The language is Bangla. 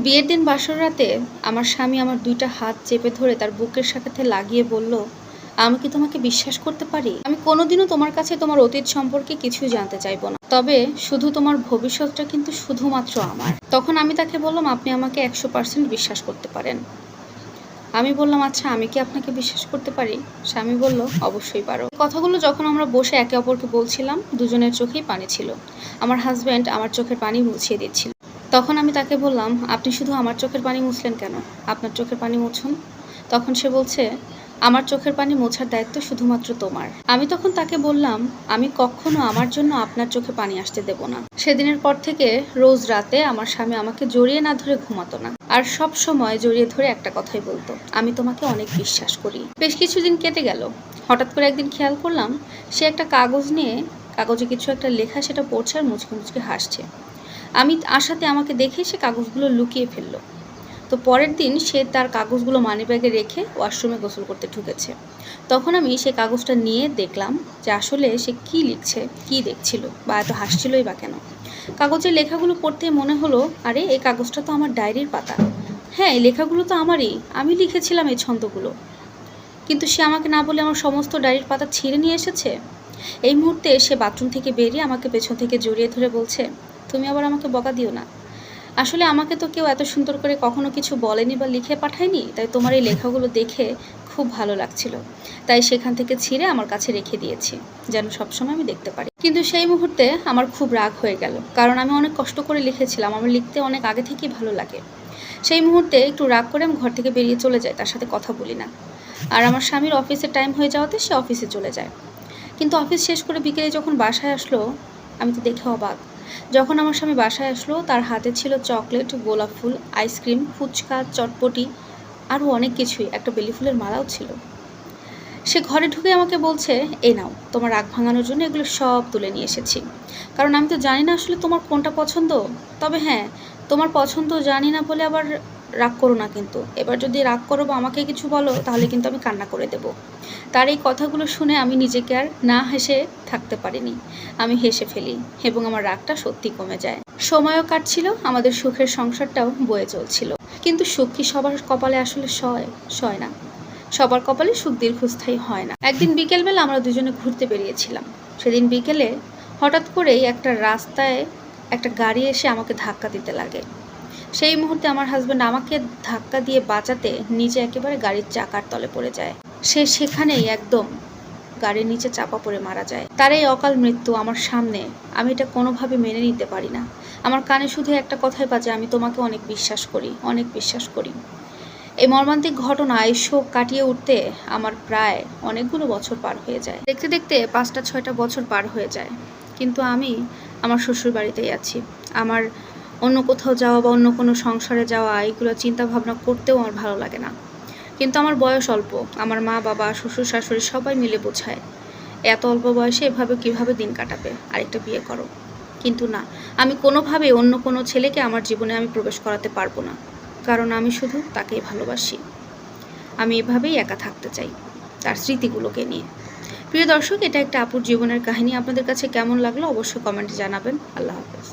বিয়ের দিন বাসর রাতে আমার স্বামী আমার দুইটা হাত চেপে ধরে তার বুকের সাথে লাগিয়ে বলল, আমি কি তোমাকে বিশ্বাস করতে পারি? আমি কোনোদিনও তোমার কাছে তোমার অতীত সম্পর্কে কিছুই জানতে চাইব না। তবে শুধু তোমার ভবিষ্যৎটা কিন্তু শুধুমাত্র আমার। তখন আমি তাকে বললাম, আপনি আমাকে একশো পার্সেন্ট বিশ্বাস করতে পারেন। আমি বললাম আচ্ছা আমি কি আপনাকে বিশ্বাস করতে পারি? স্বামী বলল, অবশ্যই পারো। কথাগুলো যখন আমরা বসে একে অপরকে বলছিলাম, দুজনের চোখেই পানি ছিল। আমার হাজব্যান্ড আমার চোখের পানি মুছিয়ে দিচ্ছিল। তখন আমি তাকে বললাম, আপনি শুধু আমার চোখের পানি মুছলেন কেন? আপনার চোখের পানি মুছুন। তখন সে বলছে, আমার চোখের পানি মোছার দায়িত্ব শুধুমাত্র তোমার। আমি তখন তাকে বললাম, আমি কখনো আমার জন্য আপনার চোখে পানি আসতে দেব না। সেদিনের পর থেকে রোজ রাতে আমার স্বামী আমাকে জড়িয়ে না ধরে ঘুমাতো না। আর সব সময় জড়িয়ে ধরে একটা কথাই বলতো, আমি তোমাকে অনেক বিশ্বাস করি। বেশ কিছুদিন কেটে গেল। হঠাৎ করে একদিন খেয়াল করলাম, সে একটা কাগজ নিয়ে, কাগজে কিছু একটা লেখা, সেটা পড়ছে আর মুচকে মুচকে হাসছে। আমি আশাতে আমাকে দেখে সে কাগজগুলো লুকিয়ে ফেলল। তো পরের দিন সে তার কাগজগুলো মানিব্যাগে রেখে ওয়াশরুমে গোসল করতে ঢুকেছে। তখন আমি সেই কাগজটা নিয়ে দেখলাম যে আসলে সে কি লিখছে, কি দেখছিল বা এত হাসছিলই বা কেন। কাগজের লেখাগুলো পড়তে মনে হলো, আরে, এই কাগজটা তো আমার ডায়েরির পাতা। হ্যাঁ এই লেখাগুলো তো আমারই। আমি লিখেছিলাম এই ছন্দগুলো। কিন্তু সে আমাকে না বলে আমার সমস্ত ডায়েরির পাতা ছিঁড়ে নিয়ে এসেছে? এই মুহূর্তে সে বাথরুম থেকে বেরিয়ে আমাকে পেছন থেকে জড়িয়ে ধরে বলছে তুমি আবার আমাকে বকা দিও না। আসলে আমাকে তো কেউ এত সুন্দর করে কখনো কিছু বলেনি বা লিখে পাঠায়নি, তাই তোমার এই লেখাগুলো দেখে খুব ভালো লাগছিল। তাই সেখান থেকে ছিঁড়ে আমার কাছে রেখে দিয়েছি, যেন সবসময় আমি দেখতে পারি। কিন্তু সেই মুহূর্তে আমার খুব রাগ হয়ে গেল, কারণ আমি অনেক কষ্ট করে লিখেছিলাম, আমার লিখতে অনেক আগে থেকেই ভালো লাগে। সেই মুহূর্তে একটু রাগ করে আমি ঘর থেকে বেরিয়ে চলে যাই, তার সাথে কথা বলি না। আর আমার স্বামীর অফিসের টাইম হয়ে যাওয়াতে সে অফিসে চলে যায়। কিন্তু অফিস শেষ করে বিকেলে যখন বাসায় আসলো, আমি তো দেখে অবাক। যখন আমার স্বামী বাসায় আসলো, তার হাতে ছিল চকলেট, গোলাপ ফুল, আইসক্রিম, ফুচকা, চটপটি আরও অনেক কিছুই। একটা বেলি ফুলের মালাও ছিল। সে ঘরে ঢুকে আমাকে বলছে এ নাও, তোমার রাগ ভাঙানোর জন্য এগুলো সব তুলে নিয়ে এসেছি। কারণ আমি তো জানি না আসলে তোমার কোনটা পছন্দ। তবে হ্যাঁ তোমার পছন্দ জানি না বলে আবার রাগ করো না কিন্তু। এবার যদি রাগ করো বা আমাকে কিছু বলো, তাহলে কিন্তু আমি কান্না করে দেব। তার এই কথাগুলো শুনে আমি নিজেকে আর না হেসে থাকতে পারিনি। আমি হেসে ফেলি এবং আমার রাগটা সত্যি কমে যায়। সময়ও কাটছিল, আমাদের সুখের সংসারটাও বয়ে চলছিল। কিন্তু সুখ কি সবার কপালে আসলে সয় সয় না? সবার কপালে সুখ দীর্ঘস্থায়ী হয় না। একদিন বিকেলবেলা আমরা দুজনে ঘুরতে বেরিয়েছিলাম। সেদিন বিকেলে হঠাৎ করেই একটা রাস্তায় একটা গাড়ি এসে আমাকে ধাক্কা দিতে লাগে। সেই মুহূর্তে আমার হাজব্যান্ড আমাকে ধাক্কা দিয়ে বাঁচাতে নিচে একেবারে গাড়ির চাকার তলে পড়ে যায়। সে সেখানেই একদম গাড়ির নিচে চাপা পড়ে মারা যায়। তার এই অকাল মৃত্যু আমার সামনে, আমি এটা কোনোভাবে মেনে নিতে পারি না। আমার কানে শুধু একটা কথাই বাজে, আমি তোমাকে অনেক বিশ্বাস করি, অনেক বিশ্বাস করি। এই মর্মান্তিক ঘটনা, এই শোক কাটিয়ে উঠতে আমার প্রায় অনেকগুলো বছর পার হয়ে যায়। দেখতে দেখতে পাঁচটা ছয়টা বছর পার হয়ে যায়। কিন্তু আমি আমার শ্বশুর বাড়িতেই আছি। আমার অন্য কোথাও যাওয়া বা অন্য কোনো সংসারে যাওয়া এইগুলো চিন্তা ভাবনা করতেও আমার ভালো লাগে না। কিন্তু আমার বয়স অল্প, আমার মা, বাবা, শ্বশুর, শাশুড়ি সবাই মিলে বোঝায়, এত অল্প বয়সে এভাবে কীভাবে দিন কাটাবে, আরেকটা বিয়ে করো। কিন্তু না, আমি কোনোভাবে অন্য কোনো ছেলেকে আমার জীবনে আমি প্রবেশ করাতে পারব না, কারণ আমি শুধু তাকেই ভালোবাসি। আমি এভাবেই একা থাকতে চাই, তার স্মৃতিগুলোকে নিয়ে। প্রিয় দর্শক, এটা একটা আপুর জীবনের কাহিনী। আপনাদের কাছে কেমন লাগল অবশ্যই কমেন্টে জানাবেন। আল্লাহ হাফেজ।